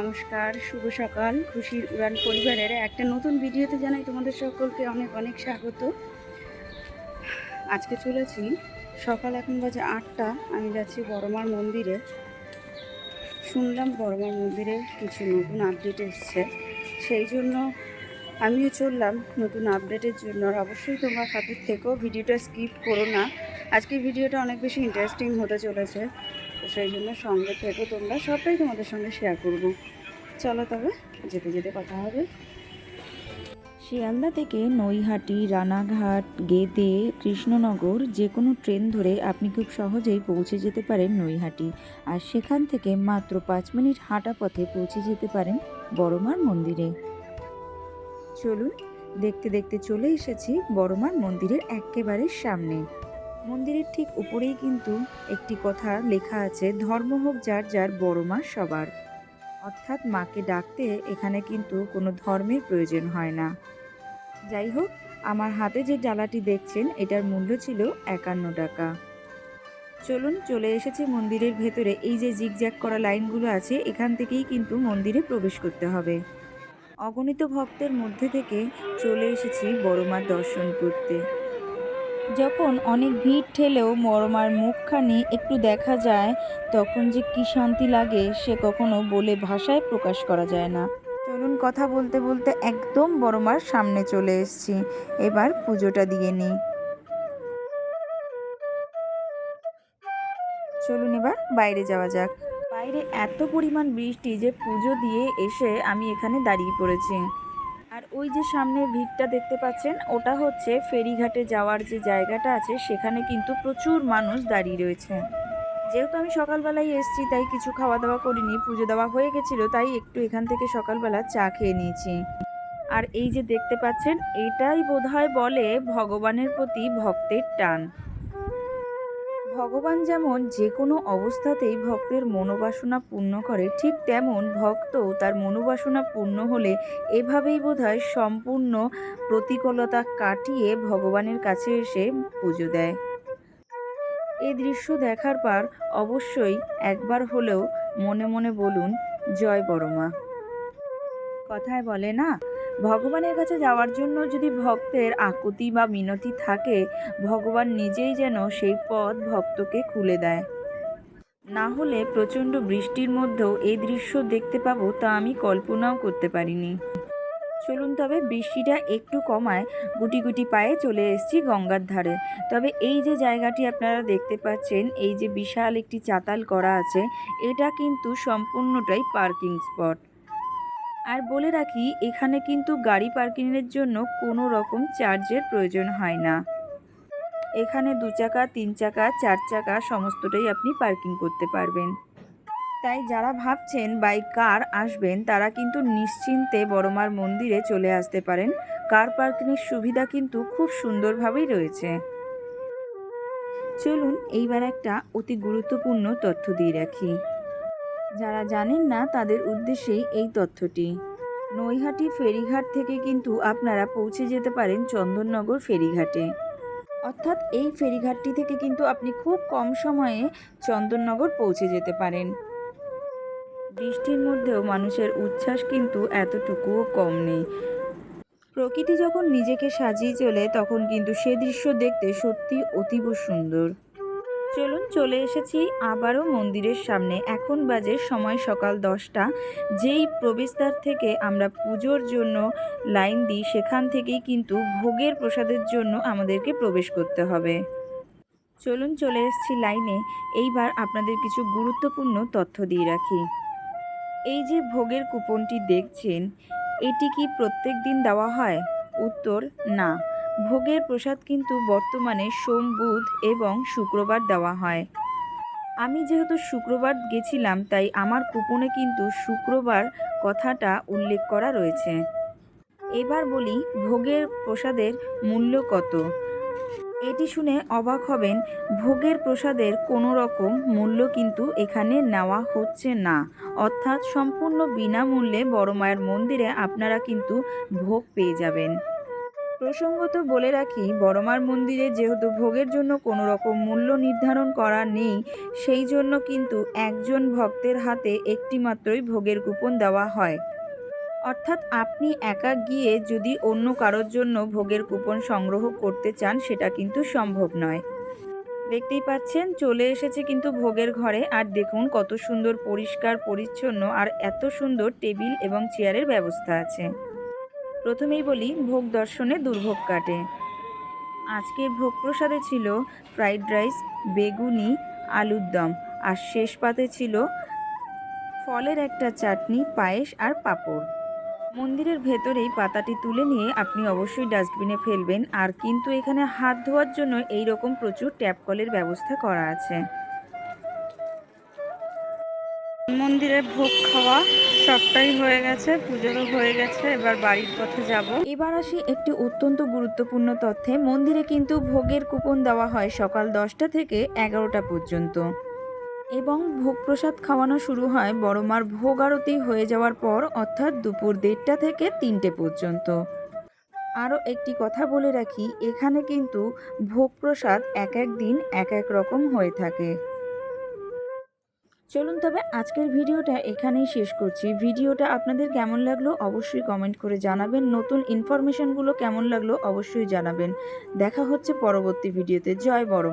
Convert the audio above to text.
নমস্কার, শুভ সকাল। খুশির উড়ান পরিবারের একটা নতুন ভিডিওতে জানাই তোমাদের সকলকে অনেক অনেক স্বাগত। আজকে চলেছি সকাল এখন বাজে আটটা, আমি যাচ্ছি বড়মার মন্দিরে। শুনলাম বড়মার মন্দিরে কিছু নতুন আপডেট এসছে। সেই জন্য আমিও চললাম নতুন আপডেটের জন্য। আর অবশ্যই তোমরা সাথে থেকেও ভিডিওটা স্কিপ করো না। আজকে ভিডিওটা অনেক বেশি ইন্টারেস্টিং হতে চলেছে। তো সেই জন্য সঙ্গে থেকেও তোমরা, সবটাই তোমাদের সঙ্গে শেয়ার করব। চলো তবে, যেতে যেতে কথা হবে। শিয়ালদা থেকে নৈহাটি, রানাঘাট, গেদে, কৃষ্ণনগর যে কোনো ট্রেন ধরে আপনি খুব সহজেই পৌঁছে যেতে পারেন নৈহাটি। আর সেখান থেকে মাত্র পাঁচ মিনিট হাঁটা পথে পৌঁছে যেতে পারেন বড়মার মন্দিরে। চলুন, দেখতে দেখতে চলে এসেছি বড়মার মন্দিরের একেবারে সামনে। মন্দিরের ঠিক উপরেই কিন্তু একটি কথা লেখা আছে, ধর্ম হোক যার যার বড় মা সবার। অর্থাৎ মাকে ডাকতে এখানে কিন্তু কোনো ধর্মের প্রয়োজন হয় না। যাই হোক, আমার হাতে যে ডালাটি দেখছেন, এটার মূল্য ছিল একান্ন টাকা। চলুন, চলে এসেছি মন্দিরের ভেতরে। এই যে জিগজ্যাগ করা লাইনগুলো আছে, এখান থেকেই কিন্তু মন্দিরে প্রবেশ করতে হবে। অগণিত ভক্তের মধ্যে থেকে চলে এসেছি বড়মার দর্শন করতে। যখন অনেক ভিড় ঠেলেও মরমার মুখখানি একটু দেখা যায়, তখন যে কি শান্তি লাগে সে কখনো বলে ভাষায় প্রকাশ করা যায় না। চলুন কথা বলতে বলতে একদম বড়মার সামনে চলে এসেছি। এবার পুজোটা দিয়ে নিই। চলুন এবার বাইরে যাওয়া যাক। বাইরে এত পরিমাণ বৃষ্টি যে পুজো দিয়ে এসে আমি এখানে দাঁড়িয়ে পড়েছি। ওই যে সামনে ভিড়টা দেখতে পাচ্ছেন, ওটা হচ্ছে ফেরিঘাটে যাওয়ার যে জায়গাটা আছে, সেখানে কিন্তু প্রচুর মানুষ দাঁড়িয়ে রয়েছে। যেহেতু আমি সকালবেলায় এসেছি, তাই কিছু খাওয়া দাওয়া করিনি, পুজো দেওয়া হয়ে গেছিল, তাই একটু এখান থেকে সকালবেলা চা খেয়ে নিয়েছি। আর এই যে দেখতে পাচ্ছেন, এটাই বোধহয় বলে ভগবানের প্রতি ভক্তের টান। ভগবান যেমন যে কোনো অবস্থাতেই ভক্তের মনোবাসনা পূর্ণ করে, ঠিক তেমন ভক্ত তার মনোবাসনা পূর্ণ হলে এভাবেই বোধহয় সম্পূর্ণ প্রতিকূলতা কাটিয়ে ভগবানের কাছে এসে পুজো দেয়। এই দৃশ্য দেখার পর অবশ্যই একবার হলেও মনে মনে বলুন, জয় বড়মা। কথায় বলে না ভগবানের কাছে যাওয়ার জন্য যদি ভক্তের আকুতি বা মিনতি থাকে, ভগবান নিজেই যেন সেই পথ ভক্তকে খুলে দেয়। না হলে প্রচণ্ড বৃষ্টির মধ্যেও এই দৃশ্য দেখতে পাবো তা আমি কল্পনাও করতে পারিনি। চলুন তবে বৃষ্টিটা একটু কমায়, গুটি গুটি পায়ে চলে এসেছি গঙ্গার ধারে। তবে এই যে জায়গাটি আপনারা দেখতে পাচ্ছেন, এই যে বিশাল একটি চাতাল করা আছে, এটা কিন্তু সম্পূর্ণটাই পার্কিং স্পট। আর বলে রাখি, এখানে কিন্তু গাড়ি পার্কিংয়ের জন্য কোনো রকম চার্জের প্রয়োজন হয় না। এখানে দু চাকা, তিন চাকা, চার চাকা সমস্তটাই আপনি পার্কিং করতে পারবেন। তাই যারা ভাবছেন বাই কার আসবেন, তারা কিন্তু নিশ্চিন্তে বড়মার মন্দিরে চলে আসতে পারেন। কার পার্কিংয়ের সুবিধা কিন্তু খুব সুন্দরভাবেই রয়েছে। চলুন, এইবার একটা অতি গুরুত্বপূর্ণ তথ্য দিয়ে রাখি। যারা জানেন না তাদের উদ্দেশ্যেই এই তথ্যটি। নৈহাটি ফেরিঘাট থেকে কিন্তু আপনারা পৌঁছে যেতে পারেন চন্দননগর ফেরিঘাটে। অর্থাৎ এই ফেরিঘাটটি থেকে কিন্তু আপনি খুব কম সময়ে চন্দননগর পৌঁছে যেতে পারেন। বৃষ্টির মধ্যেও মানুষের উচ্ছ্বাস কিন্তু এতটুকুও কম নেই। প্রকৃতি যখন নিজেকে সাজিয়ে চলে, তখন কিন্তু সে দৃশ্য দেখতে সত্যি অতীব সুন্দর। চলুন চলে এসেছি আবারও মন্দিরের সামনে। এখন বাজে সময় সকাল দশটা। যেই প্রবেশদ্বার থেকে আমরা পুজোর জন্য লাইন দিই, সেখান থেকেই কিন্তু ভোগের প্রসাদের জন্য আমাদেরকে প্রবেশ করতে হবে। চলুন চলে এসেছি লাইনে। এইবার আপনাদের কিছু গুরুত্বপূর্ণ তথ্য দিয়ে রাখি। এই যে ভোগের কুপনটি দেখছেন, এটি কি প্রত্যেক দিন দেওয়া হয়? উত্তর, না। ভোগের প্রসাদ কিন্তু বর্তমানে সোম, বুধ এবং শুক্রবার দেওয়া হয়। আমি যেহেতু শুক্রবার গেছিলাম, তাই আমার কুপনে কিন্তু শুক্রবার কথাটা উল্লেখ করা রয়েছে। এবার বলি, ভোগের প্রসাদের মূল্য কত? এটি শুনে অবাক হবেন, ভোগের প্রসাদের কোনো রকম মূল্য কিন্তু এখানে নেওয়া হচ্ছে না। অর্থাৎ সম্পূর্ণ বিনামূল্যে বড় মায়ের মন্দিরে আপনারা কিন্তু ভোগ পেয়ে যাবেন। প্রসঙ্গত বলে রাখি, বড়মার মন্দিরে যেহেতু ভোগের জন্য কোনো রকম মূল্য নির্ধারণ করা নেই, সেই জন্য কিন্তু একজন ভক্তের হাতে একটি মাত্রই ভোগের কুপন দেওয়া হয়। অর্থাৎ আপনি একা গিয়ে যদি অন্য কারোর জন্য ভোগের কুপন সংগ্রহ করতে চান, সেটা কিন্তু সম্ভব নয়। দেখতেই পাচ্ছেন, চলে এসেছে কিন্তু ভোগের ঘরে। আর দেখুন কত সুন্দর পরিষ্কার, পরিচ্ছন্ন আর এত সুন্দর টেবিল এবং চেয়ারের ব্যবস্থা আছে। প্রথমেই বলি, ভোগ দর্শনে দুর্ভোগ কাটে। আজকে ভোগ প্রসাদে ছিল ফ্রাইড রাইস, বেগুনি, আলুর দম, আর শেষ পাতে ছিল ফলের একটা চাটনি, পায়েস আর পাঁপড়। মন্দিরের ভেতরেই পাতাটি তুলে নিয়ে আপনি অবশ্যই ডাস্টবিনে ফেলবেন, আর কিন্তু এখানে হাত ধোয়ার জন্য এই রকম প্রচুর ট্যাপ কলের ব্যবস্থা করা আছে। মন্দিরে ভোগ খাওয়া সবটাই হয়ে গেছে, পুজোরও হয়ে গেছে, এবার বাড়ির পথে যাব। এবার আসি একটি অত্যন্ত গুরুত্বপূর্ণ তথ্যে। মন্দিরে কিন্তু ভোগের কুপন দেওয়া হয় সকাল দশটা থেকে এগারোটা পর্যন্ত। এবং ভোগ প্রসাদ খাওয়ানো শুরু হয় বড়মার ভোগ আরতি হয়ে যাওয়ার পর, অর্থাৎ দুপুর দেড়টা থেকে তিনটে পর্যন্ত। আরও একটি কথা বলে রাখি, এখানে কিন্তু ভোগ প্রসাদ এক এক দিন এক এক রকম হয়ে থাকে। চলুন তবে আজকের ভিডিওটা এখানেই শেষ করছি। ভিডিওটা আপনাদের কেমন লাগল অবশ্যই কমেন্ট করে জানাবেন। নতুন ইনফরমেশনগুলো কেমন লাগল অবশ্যই জানাবেন। দেখা হচ্ছে পরবর্তী ভিডিওতে। জয় বড়